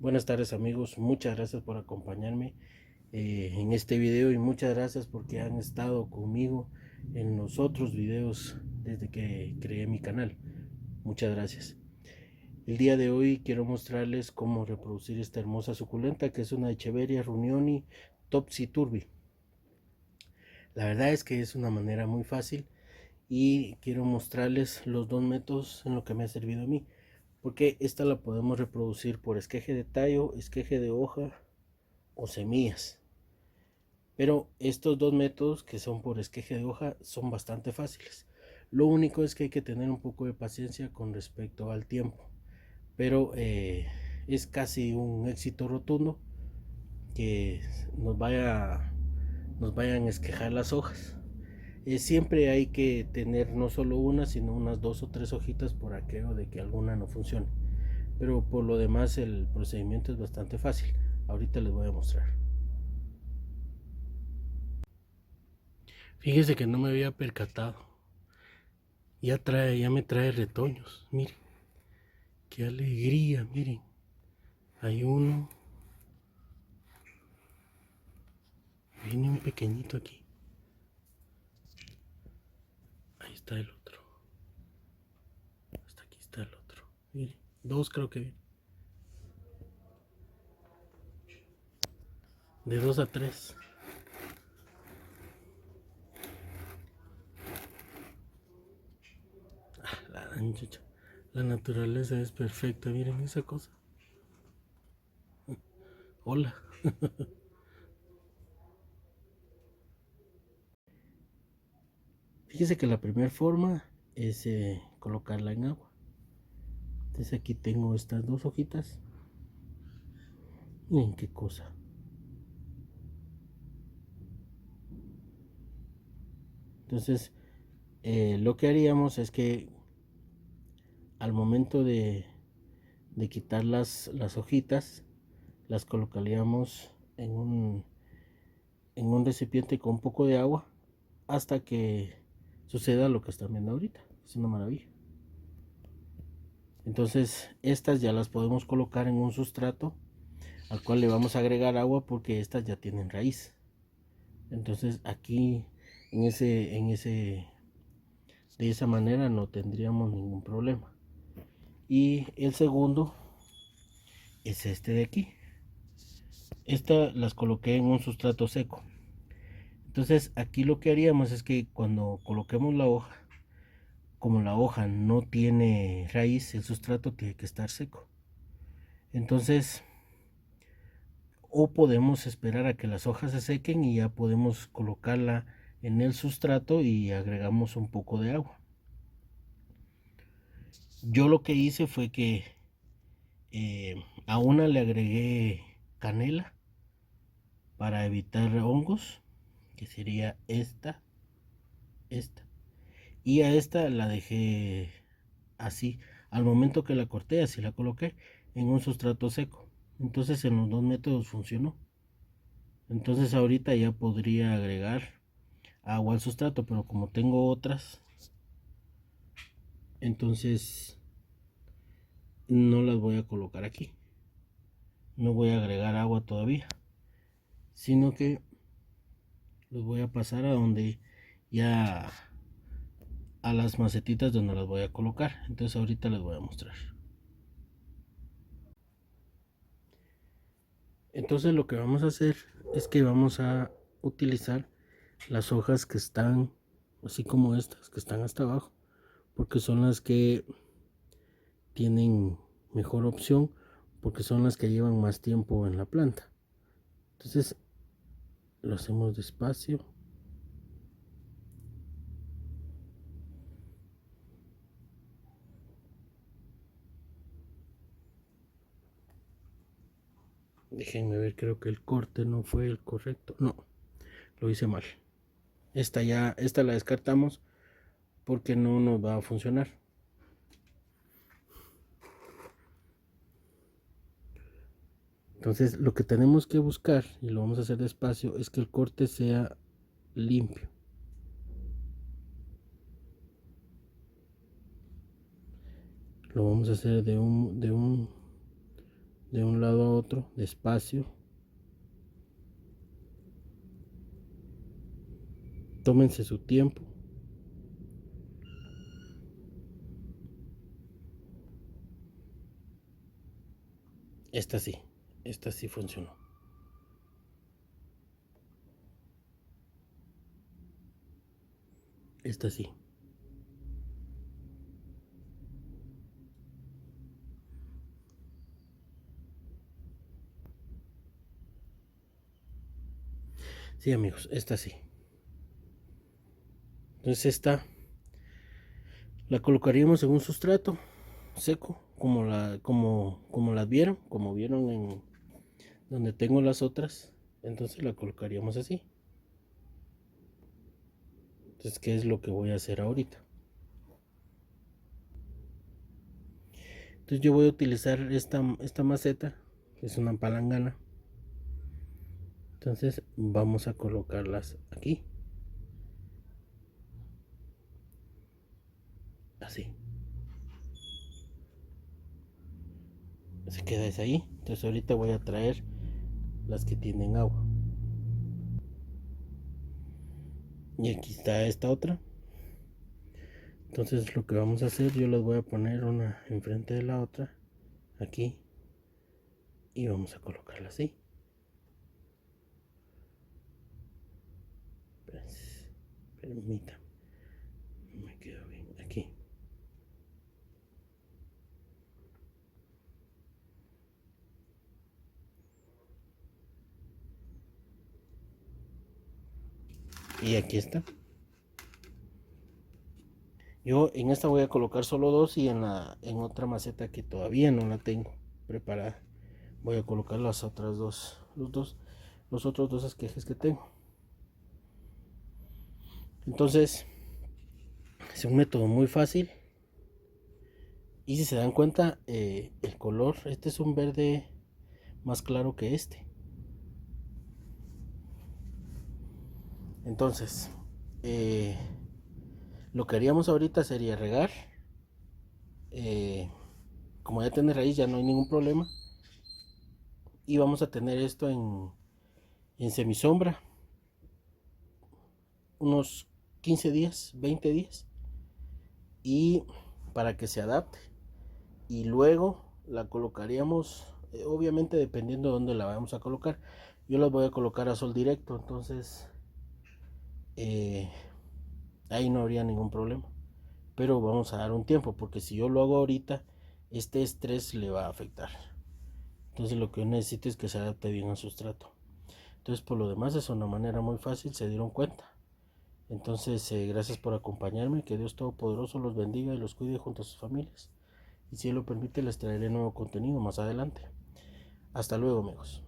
Buenas tardes amigos, muchas gracias por acompañarme eh, en este video y muchas gracias porque han estado conmigo en los otros videos desde que creé mi canal. Muchas gracias. El día de hoy quiero mostrarles cómo reproducir esta hermosa suculenta que es una Echeveria Runioni Topsy Turbi. La verdad es que es una manera muy fácil y quiero mostrarles los dos métodos en lo que me ha servido a mí porque esta la podemos reproducir por esqueje de tallo, esqueje de hoja o semillas. Pero estos dos métodos que son por esqueje de hoja son bastante fáciles. Lo único es que hay que tener un poco de paciencia con respecto al tiempo. Pero eh, es casi un éxito rotundo que nos vaya nos vayan a esquejar las hojas. Eh, siempre hay que tener no solo una, sino unas dos o tres hojitas por aquello de que alguna no funcione. Pero por lo demás el procedimiento es bastante fácil. Ahorita les voy a mostrar. Fíjese que no me había percatado. Ya trae, ya me trae retoños. Miren. Qué alegría, miren. Hay uno. Viene un pequeñito aquí. El otro. Hasta aquí está el otro. Mire, dos creo que De dos a tres. Ah, la naturaleza es perfecta. Miren esa cosa. Hola. Fíjese que la primera forma es eh, colocarla en agua. Entonces aquí tengo estas dos hojitas. Miren qué cosa. Entonces, eh, lo que haríamos es que al momento de, de quitar las, las, hojitas, las colocaríamos en un, en un recipiente con un poco de agua hasta que suceda lo que están viendo ahorita. Es una maravilla. Entonces estas ya las podemos colocar en un sustrato al cual le vamos a agregar agua porque estas ya tienen raíz. Entonces aquí en ese en ese de esa manera no tendríamos ningún problema. Y el segundo es este de aquí. Estas las coloqué en un sustrato seco. Entonces aquí lo que haríamos es que cuando coloquemos la hoja, como la hoja no tiene raíz, el sustrato tiene que estar seco. Entonces, o podemos esperar a que las hojas se sequen y ya podemos colocarla en el sustrato y agregamos un poco de agua. Yo lo que hice fue que eh, a una le agregué canela para evitar hongos que sería esta, esta. Y a esta la dejé así. Al momento que la corté, así la coloqué en un sustrato seco. Entonces en los dos métodos funcionó. Entonces ahorita ya podría agregar agua al sustrato, pero como tengo otras, entonces no las voy a colocar aquí. No voy a agregar agua todavía, sino que los voy a pasar a donde ya a las macetitas donde las voy a colocar. Entonces ahorita les voy a mostrar. Entonces lo que vamos a hacer es que vamos a utilizar las hojas que están así como estas que están hasta abajo porque son las que tienen mejor opción porque son las que llevan más tiempo en la planta. Entonces lo hacemos despacio. Déjenme ver creo que el corte no fue el correcto. No lo hice mal. Esta ya esta la descartamos porque no nos va a funcionar Entonces lo que tenemos que buscar, y lo vamos a hacer despacio, es que el corte sea limpio. Lo vamos a hacer de un, de un, de un lado a otro despacio. Tómense su tiempo. Esta sí esta sí funcionó esta sí Sí, amigos, esta sí. Entonces esta la colocaríamos en un sustrato seco, como la, como, como las vieron, como vieron en donde tengo las otras. Entonces la colocaríamos así. Entonces, ¿qué es lo que voy a hacer ahorita? Entonces yo voy a utilizar esta, esta maceta, que es una palangana entonces vamos a colocarlas aquí así se queda esa ahí entonces ahorita voy a traer las que tienen agua. Y aquí está esta otra. Entonces lo que vamos a hacer yo las voy a poner una enfrente de la otra aquí y vamos a colocarla así. Permítame. Me quedo bien. Aquí. Y aquí está. Yo en esta voy a colocar solo dos y en la en otra maceta que todavía no la tengo preparada voy a colocar las otras dos los dos los otros dos esquejes que tengo. Entonces, es un método muy fácil. Y si se dan cuenta, eh, el color, este es un verde más claro que este. Entonces, eh, lo que haríamos ahorita sería regar. Eh, como ya tiene raíz, ya no hay ningún problema. Y vamos a tener esto en, en semisombra. Unos 15 días, 20 días. Y para que se adapte. Y luego la colocaríamos, eh, obviamente dependiendo de dónde la vamos a colocar. Yo la voy a colocar a sol directo, entonces eh, ahí no habría ningún problema. Pero vamos a dar un tiempo, porque si yo lo hago ahorita, este estrés le va a afectar. Entonces lo que necesito es que se adapte bien al sustrato. Entonces por lo demás es una manera muy fácil, se dieron cuenta. Entonces, eh, gracias por acompañarme. Que Dios Todopoderoso los bendiga y los cuide junto a sus familias. Y si Él lo permite, les traeré nuevo contenido más adelante. Hasta luego, amigos.